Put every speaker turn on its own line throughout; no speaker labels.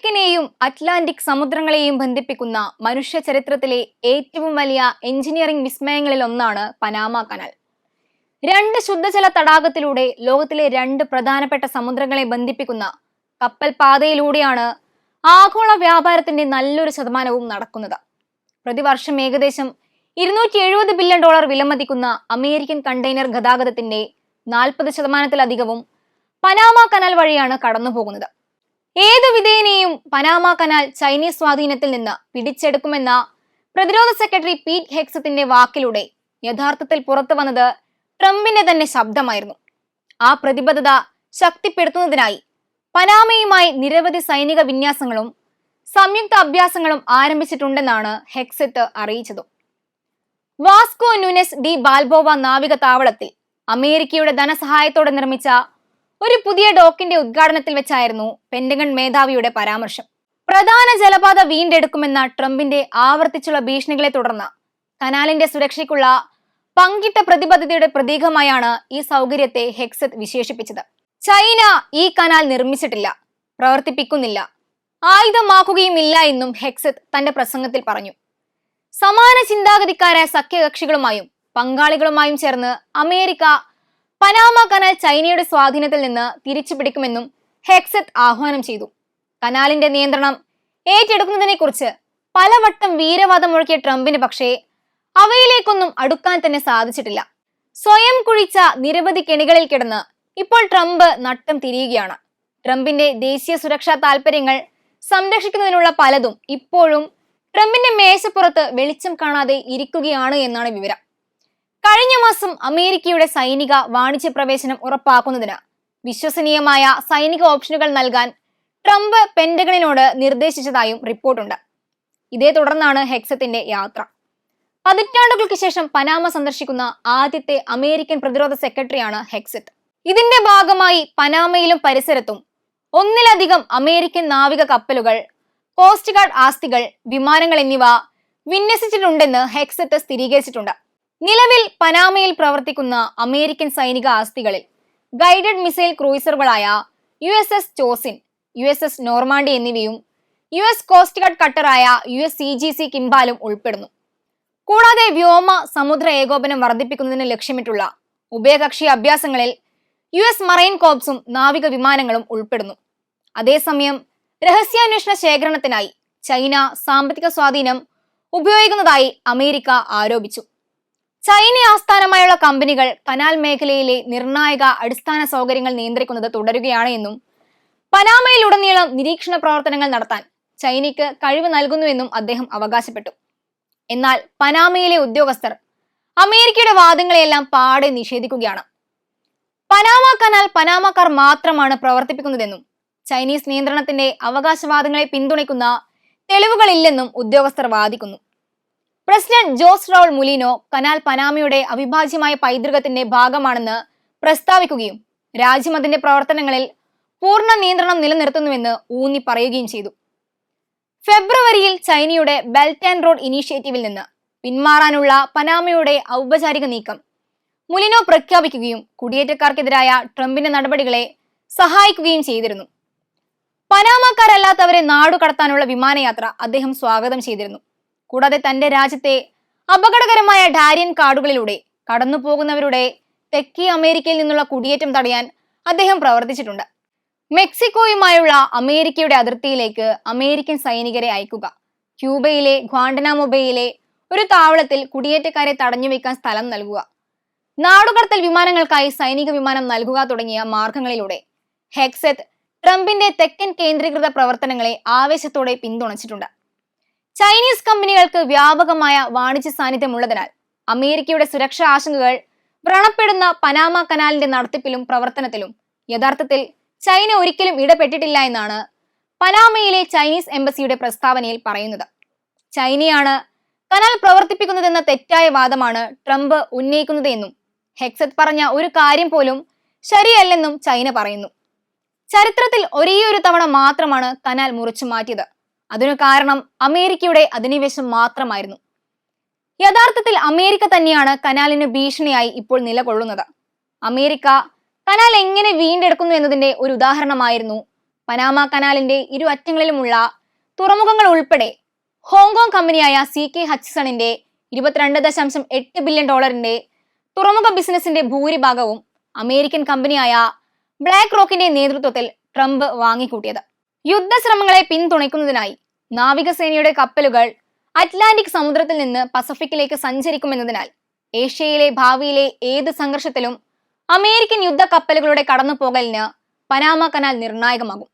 പസഫിക്കിനെയും Atlantic സമുദ്രങ്ങളെയും ബന്ധിപ്പിക്കുന്ന മനുഷ്യ ചരിത്രത്തിലെ ഏറ്റവും വലിയ എഞ്ചിനീയറിംഗ് വിസ്മയങ്ങളിൽ ഒന്നാണ് പനാമ കനാൽ. രണ്ട് ശുദ്ധജല തടാകത്തിലൂടെ ലോകത്തിലെ രണ്ട് പ്രധാനപ്പെട്ട സമുദ്രങ്ങളെ ബന്ധിപ്പിക്കുന്ന കപ്പൽ പാതയിലൂടെയാണ് ആഗോള വ്യാപാരത്തിന്റെ നല്ലൊരു ശതമാനവും നടക്കുന്നത്. പ്രതിവർഷം ഏകദേശം ഇരുന്നൂറ്റി എഴുപത് ബില്യൺ ഡോളർ വിലമതിക്കുന്ന അമേരിക്കൻ കണ്ടെയ്നർ ഗതാഗതത്തിന്റെ നാൽപ്പത് ശതമാനത്തിലധികവും പനാമ കനാൽ വഴിയാണ് കടന്നുപോകുന്നത്. ഏതു വിധേയനെയും പനാമ കനാൽ ചൈനീസ് സ്വാധീനത്തിൽ നിന്ന് പിടിച്ചെടുക്കുമെന്ന പ്രതിരോധ സെക്രട്ടറി പീറ്റ് ഹെക്സത്തിന്റെ വാക്കിലൂടെ യഥാർത്ഥത്തിൽ പുറത്തു വന്നത് ട്രംപിന്റെ തന്നെ ശബ്ദമായിരുന്നു. ആ പ്രതിബദ്ധത ശക്തിപ്പെടുത്തുന്നതിനായി പനാമയുമായി നിരവധി സൈനിക വിന്യാസങ്ങളും സംയുക്ത അഭ്യാസങ്ങളും ആരംഭിച്ചിട്ടുണ്ടെന്നാണ് ഹെക്സത്ത് അറിയിച്ചത്. വാസ്കോ നുനെസ് ഡി ബാൽബോവ നാവിക താവളത്തിൽ അമേരിക്കയുടെ ധനസഹായത്തോടെ നിർമ്മിച്ച ഒരു പുതിയ ഡോക്കിന്റെ ഉദ്ഘാടനത്തിൽ വെച്ചായിരുന്നു പെന്റഗൺ മേധാവിയുടെ പരാമർശം. പ്രധാന ജലപാത വീണ്ടെടുക്കുമെന്ന ട്രംപിന്റെ ആവർത്തിച്ചുള്ള ഭീഷണികളെ തുടർന്ന് കനാലിന്റെ സുരക്ഷയ്ക്കുള്ള പങ്കിട്ട പ്രതിബദ്ധതയുടെ പ്രതീകമായാണ് ഈ സൗകര്യത്തെ ഹെക്സത്ത് വിശേഷിപ്പിച്ചത്. ചൈന ഈ കനാൽ നിർമ്മിച്ചിട്ടില്ല പ്രവർത്തിപ്പിക്കുന്നില്ല ആയുധമാക്കുകയുമില്ല എന്നും ഹെക്സത്ത് തന്റെ പ്രസംഗത്തിൽ പറഞ്ഞു. സമാന ചിന്താഗതിക്കാരായ സഖ്യകക്ഷികളുമായും പങ്കാളികളുമായും ചേർന്ന് അമേരിക്ക പനാമ കനാൽ ചൈനയുടെ സ്വാധീനത്തിൽ നിന്ന് തിരിച്ചു പിടിക്കുമെന്നും ഹെക്സത്ത് ആഹ്വാനം ചെയ്തു. കനാലിന്റെ നിയന്ത്രണം ഏറ്റെടുക്കുന്നതിനെക്കുറിച്ച് പലവട്ടം വീരവാദം മുഴക്കിയ ട്രംപിന് പക്ഷേ അവയിലേക്കൊന്നും അടുക്കാൻ തന്നെ സാധിച്ചിട്ടില്ല. സ്വയം കുഴിച്ച നിരവധി കെണികളിൽ കിടന്ന് ഇപ്പോൾ ട്രംപ് നട്ടം തിരിയുകയാണ്. ട്രംപിന്റെ ദേശീയ സുരക്ഷാ താൽപര്യങ്ങൾ സംരക്ഷിക്കുന്നതിനുള്ള പലതും ഇപ്പോഴും ട്രംപിന്റെ മേശപ്പുറത്ത് വെളിച്ചം കാണാതെ ഇരിക്കുകയാണ് എന്നാണ് വിവരം. കഴിഞ്ഞ മാസം അമേരിക്കയുടെ സൈനിക വാണിജ്യ പ്രവേശനം ഉറപ്പാക്കുന്നതിന് വിശ്വസനീയമായ സൈനിക ഓപ്ഷനുകൾ നൽകാൻ ട്രംപ് പെന്റഗണിനോട് നിർദ്ദേശിച്ചതായും റിപ്പോർട്ടുണ്ട്. ഇതേ തുടർന്നാണ് ഹെക്സത്തിന്റെ യാത്ര. പതിറ്റാണ്ടുകൾക്ക് ശേഷം പനാമ സന്ദർശിക്കുന്ന ആദ്യത്തെ അമേരിക്കൻ പ്രതിരോധ സെക്രട്ടറിയാണ് ഹെക്സറ്റ് ഇതിന്റെ ഭാഗമായി പനാമയിലും പരിസരത്തും ഒന്നിലധികം അമേരിക്കൻ നാവിക കപ്പലുകൾ കോസ്റ്റ് ഗാർഡ് ആസ്തികൾ വിമാനങ്ങൾ എന്നിവ വിന്യസിച്ചിട്ടുണ്ടെന്ന് ഹെക്സറ്റ് സ്ഥിരീകരിച്ചിട്ടുണ്ട്. നിലവിൽ പനാമയിൽ പ്രവർത്തിക്കുന്ന അമേരിക്കൻ സൈനിക ആസ്തികളിൽ guided missile ക്രൂയിസറുകളായ U S S Chosin U S S Normandy എന്നിവയും U S coast guard കട്ടറായ U S C G C കിംബാലും ഉൾപ്പെടുന്നു. കൂടാതെ വ്യോമ സമുദ്ര ഏകോപനം വർദ്ധിപ്പിക്കുന്നതിന് ലക്ഷ്യമിട്ടുള്ള ഉഭയകക്ഷി അഭ്യാസങ്ങളിൽ യു എസ് മറൈൻ കോപ്സും നാവിക വിമാനങ്ങളും ഉൾപ്പെടുന്നു. അതേസമയം രഹസ്യാന്വേഷണ ശേഖരണത്തിനായി ചൈന സാമ്പത്തിക സ്വാധീനം ഉപയോഗിക്കുന്നതായി അമേരിക്ക ആരോപിച്ചു. ചൈന ആസ്ഥാനമായുള്ള കമ്പനികൾ കനാൽ മേഖലയിലെ നിർണായക അടിസ്ഥാന സൗകര്യങ്ങൾ നിയന്ത്രിക്കുന്നത് തുടരുകയാണ് എന്നും പനാമയിലുടനീളം നിരീക്ഷണ പ്രവർത്തനങ്ങൾ നടത്താൻ ചൈനയ്ക്ക് കഴിവ് നൽകുന്നുവെന്നും അദ്ദേഹം അവകാശപ്പെട്ടു. എന്നാൽ പനാമയിലെ ഉദ്യോഗസ്ഥർ അമേരിക്കയുടെ വാദങ്ങളെയെല്ലാം പാടെ നിഷേധിക്കുകയാണ്. പനാമ കനാൽ പനാമക്കാർ മാത്രമാണ് പ്രവർത്തിപ്പിക്കുന്നതെന്നും ചൈനീസ് നിയന്ത്രണത്തിന്റെ അവകാശവാദങ്ങളെ പിന്തുണയ്ക്കുന്ന തെളിവുകളില്ലെന്നും ഉദ്യോഗസ്ഥർ വാദിക്കുന്നു. President Jose Raul Mulino canal പനാമയുടെ അവിഭാജ്യമായ പൈതൃകത്തിന്റെ ഭാഗമാണെന്ന് പ്രസ്താവിക്കുകയും രാജ്യം അതിന്റെ പ്രവർത്തനങ്ങളിൽ പൂർണ നിയന്ത്രണം നിലനിർത്തുന്നുവെന്ന് ഊന്നി പറയുകയും ചെയ്തു. ഫെബ്രുവരിയിൽ ചൈനയുടെ ബെൽറ്റ് ആൻഡ് റോഡ് ഇനീഷ്യേറ്റീവിൽ നിന്ന് പിന്മാറാനുള്ള പനാമയുടെ ഔപചാരിക നീക്കം മുലിനോ പ്രഖ്യാപിക്കുകയും കുടിയേറ്റക്കാർക്കെതിരായ ട്രംപിന്റെ നടപടികളെ സഹായിക്കുകയും ചെയ്തിരുന്നു. പനാമക്കാരല്ലാത്തവരെ നാടുകടത്താനുള്ള വിമാനയാത്ര അദ്ദേഹം സ്വാഗതം ചെയ്തിരുന്നു. കൂടാതെ തന്റെ രാജ്യത്തെ അപകടകരമായ ഡാരിയൻ കാടുകളിലൂടെ കടന്നു പോകുന്നവരുടെ തെക്കേ അമേരിക്കയിൽ നിന്നുള്ള കുടിയേറ്റം തടയാൻ അദ്ദേഹം പ്രവർത്തിച്ചിട്ടുണ്ട്. മെക്സിക്കോയുമായുള്ള അമേരിക്കയുടെ അതിർത്തിയിലേക്ക് അമേരിക്കൻ സൈനികരെ അയക്കുക. ക്യൂബയിലെ ഗ്വാണ്ടനാമൊബയിലെ ഒരു താവളത്തിൽ കുടിയേറ്റക്കാരെ തടഞ്ഞു തടഞ്ഞുവെക്കാൻ സ്ഥലം നൽകുക. നാടുകടത്തൽ വിമാനങ്ങൾക്കായി സൈനിക വിമാനം നൽകുക തുടങ്ങിയ മാർഗങ്ങളിലൂടെ ഹെക്സെത്ത് ട്രംപിന്റെ തെക്കൻ കേന്ദ്രീകൃത പ്രവർത്തനങ്ങളെ ആവേശത്തോടെ പിന്തുണച്ചിട്ടുണ്ട്. ചൈനീസ് കമ്പനികൾക്ക് വ്യാപകമായ വാണിജ്യ സാന്നിധ്യമുള്ളതിനാൽ അമേരിക്കയുടെ സുരക്ഷാ ആശങ്കകൾ വ്രണപ്പെടുന്ന പനാമ കനാലിന്റെ നടത്തിപ്പിലും പ്രവർത്തനത്തിലും യഥാർത്ഥത്തിൽ ചൈന ഒരിക്കലും ഇടപെട്ടിട്ടില്ല എന്നാണ് പനാമയിലെ ചൈനീസ് എംബസിയുടെ പ്രസ്താവനയിൽ പറയുന്നത്. ചൈനയാണ് കനാൽ പ്രവർത്തിപ്പിക്കുന്നതെന്ന തെറ്റായ വാദമാണ് ട്രംപ് ഉന്നയിക്കുന്നത് എന്നും ഹെക്സത്ത് പറഞ്ഞ ഒരു കാര്യം പോലും ശരിയല്ലെന്നും ചൈന പറയുന്നു. ചരിത്രത്തിൽ ഒരേയൊരു തവണ മാത്രമാണ് കനാൽ മുറിച്ചു മാറ്റിയത്. അതിനു കാരണം അമേരിക്കയുടെ അധിനിവേശം മാത്രമായിരുന്നു. യഥാർത്ഥത്തിൽ അമേരിക്ക തന്നെയാണ് കനാലിന് ഭീഷണിയായി ഇപ്പോൾ നിലകൊള്ളുന്നത്. അമേരിക്ക കനാൽ എങ്ങനെ വീണ്ടെടുക്കുന്നു എന്നതിന്റെ ഒരു ഉദാഹരണമായിരുന്നു പനാമ കനാലിന്റെ ഇരു അറ്റങ്ങളിലുമുള്ള തുറമുഖങ്ങൾ ഉൾപ്പെടെ ഹോങ്കോങ് കമ്പനിയായ സി കെ ഹച്ച്സണിന്റെ ഇരുപത്തിരണ്ട് ദശാംശം എട്ട് ബില്യൺ ഡോളറിന്റെ തുറമുഖ ബിസിനസിന്റെ ഭൂരിഭാഗവും അമേരിക്കൻ കമ്പനിയായ ബ്ലാക്ക് റോക്കിന്റെ നേതൃത്വത്തിൽ ട്രംപ് വാങ്ങിക്കൂട്ടിയത്. യുദ്ധശ്രമങ്ങളെ പിന്തുണയ്ക്കുന്നതിനായി നാവികസേനയുടെ കപ്പലുകൾ അറ്റ്ലാന്റിക് സമുദ്രത്തിൽ നിന്ന് പസഫിക്കിലേക്ക് സഞ്ചരിക്കുമെന്നതിനാൽ ഏഷ്യയിലെ ഭാവിയിലെ ഏത് സംഘർഷത്തിലും അമേരിക്കൻ യുദ്ധ കപ്പലുകളുടെ കടന്നുപോകലിന് പനാമ കനാൽ നിർണായകമാകും.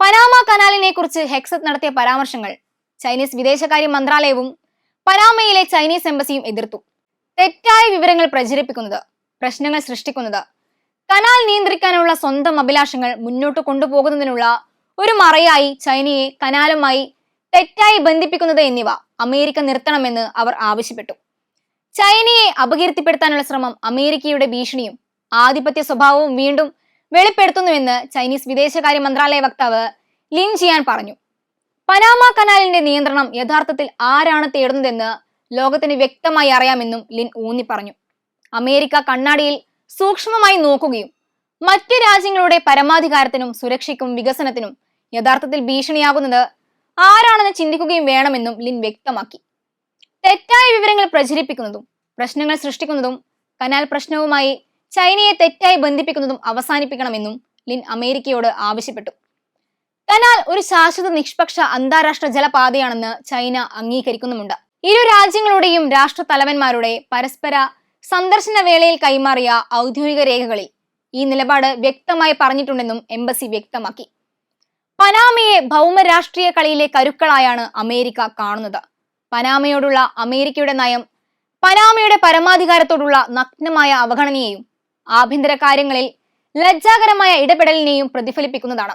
പനാമ കനാലിനെ കുറിച്ച് ഹെക്സത്ത് നടത്തിയ പരാമർശങ്ങൾ ചൈനീസ് വിദേശകാര്യ മന്ത്രാലയവും പനാമയിലെ ചൈനീസ് എംബസിയും എതിർത്തു. തെറ്റായ വിവരങ്ങൾ പ്രചരിപ്പിക്കുന്നത് പ്രശ്നങ്ങൾ സൃഷ്ടിക്കുന്നത് കനാൽ നിയന്ത്രിക്കാനുള്ള സ്വന്തം അഭിലാഷങ്ങൾ മുന്നോട്ട് കൊണ്ടുപോകുന്നതിനുള്ള ഒരു മറയായി ചൈനയെ കനാലുമായി തെറ്റായി ബന്ധിപ്പിക്കുന്നത് എന്നിവ അമേരിക്ക നിർത്തണമെന്ന് അവർ ആവശ്യപ്പെട്ടു. ചൈനയെ അപകീർത്തിപ്പെടുത്താനുള്ള ശ്രമം അമേരിക്കയുടെ ഭീഷണിയും ആധിപത്യ സ്വഭാവവും വീണ്ടും വെളിപ്പെടുത്തുന്നുവെന്ന് ചൈനീസ് വിദേശകാര്യ മന്ത്രാലയ വക്താവ് ലിൻ ജിയാൻ പറഞ്ഞു. പനാമ കനാലിന്റെ നിയന്ത്രണം യഥാർത്ഥത്തിൽ ആരാണ് തേടുന്നതെന്ന് ലോകത്തിന് വ്യക്തമായി അറിയാമെന്നും ലിൻ ഊന്നി പറഞ്ഞു. അമേരിക്ക കണ്ണാടിയിൽ സൂക്ഷ്മമായി നോക്കുകയും മറ്റ് രാജ്യങ്ങളുടെ പരമാധികാരത്തിനും സുരക്ഷയ്ക്കും വികസനത്തിനും യഥാർത്ഥത്തിൽ ഭീഷണിയാകുന്നത് ആരാണെന്ന് ചിന്തിക്കുകയും വേണമെന്നും ലിൻ വ്യക്തമാക്കി. തെറ്റായ വിവരങ്ങൾ പ്രചരിപ്പിക്കുന്നതും പ്രശ്നങ്ങൾ സൃഷ്ടിക്കുന്നതും കനാൽ പ്രശ്നവുമായി ചൈനയെ തെറ്റായി ബന്ധിപ്പിക്കുന്നതും അവസാനിപ്പിക്കണമെന്നും ലിൻ അമേരിക്കയോട് ആവശ്യപ്പെട്ടു. കനാൽ ഒരു ശാശ്വത നിഷ്പക്ഷ അന്താരാഷ്ട്ര ജലപാതയാണെന്ന് ചൈന അംഗീകരിക്കുന്നുമുണ്ട്. ഇരു രാജ്യങ്ങളുടെയും രാഷ്ട്ര തലവന്മാരുടെ പരസ്പര സന്ദർശന വേളയിൽ കൈമാറിയ ഔദ്യോഗിക രേഖകളിൽ ഈ നിലപാട് വ്യക്തമായി പറഞ്ഞിട്ടുണ്ടെന്നും എംബസി വ്യക്തമാക്കി. പനാമയെ ഭൗമരാഷ്ട്രീയ കളിയിലെ കരുക്കളായാണ് അമേരിക്ക കാണുന്നത്. പനാമയോടുള്ള അമേരിക്കയുടെ നയം പനാമയുടെ പരമാധികാരത്തോടുള്ള നഗ്നമായ അവഗണനയെയും ആഭ്യന്തര കാര്യങ്ങളിൽ ലജ്ജാകരമായ ഇടപെടലിനെയും പ്രതിഫലിപ്പിക്കുന്നതാണ്.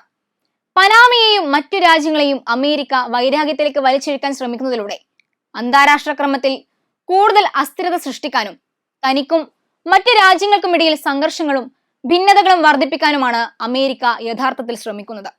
പനാമയെയും മറ്റു രാജ്യങ്ങളെയും അമേരിക്ക വൈരാഗ്യത്തിലേക്ക് വലിച്ചിഴക്കാൻ ശ്രമിക്കുന്നതിലൂടെ അന്താരാഷ്ട്ര ക്രമത്തിൽ കൂടുതൽ അസ്ഥിരത സൃഷ്ടിക്കാനും തനിക്കും മറ്റ് രാജ്യങ്ങൾക്കുമിടയിൽ സംഘർഷങ്ങളും ഭിന്നതകളും വർദ്ധിപ്പിക്കാനുമാണ് അമേരിക്ക യഥാർത്ഥത്തിൽ ശ്രമിക്കുന്നത്.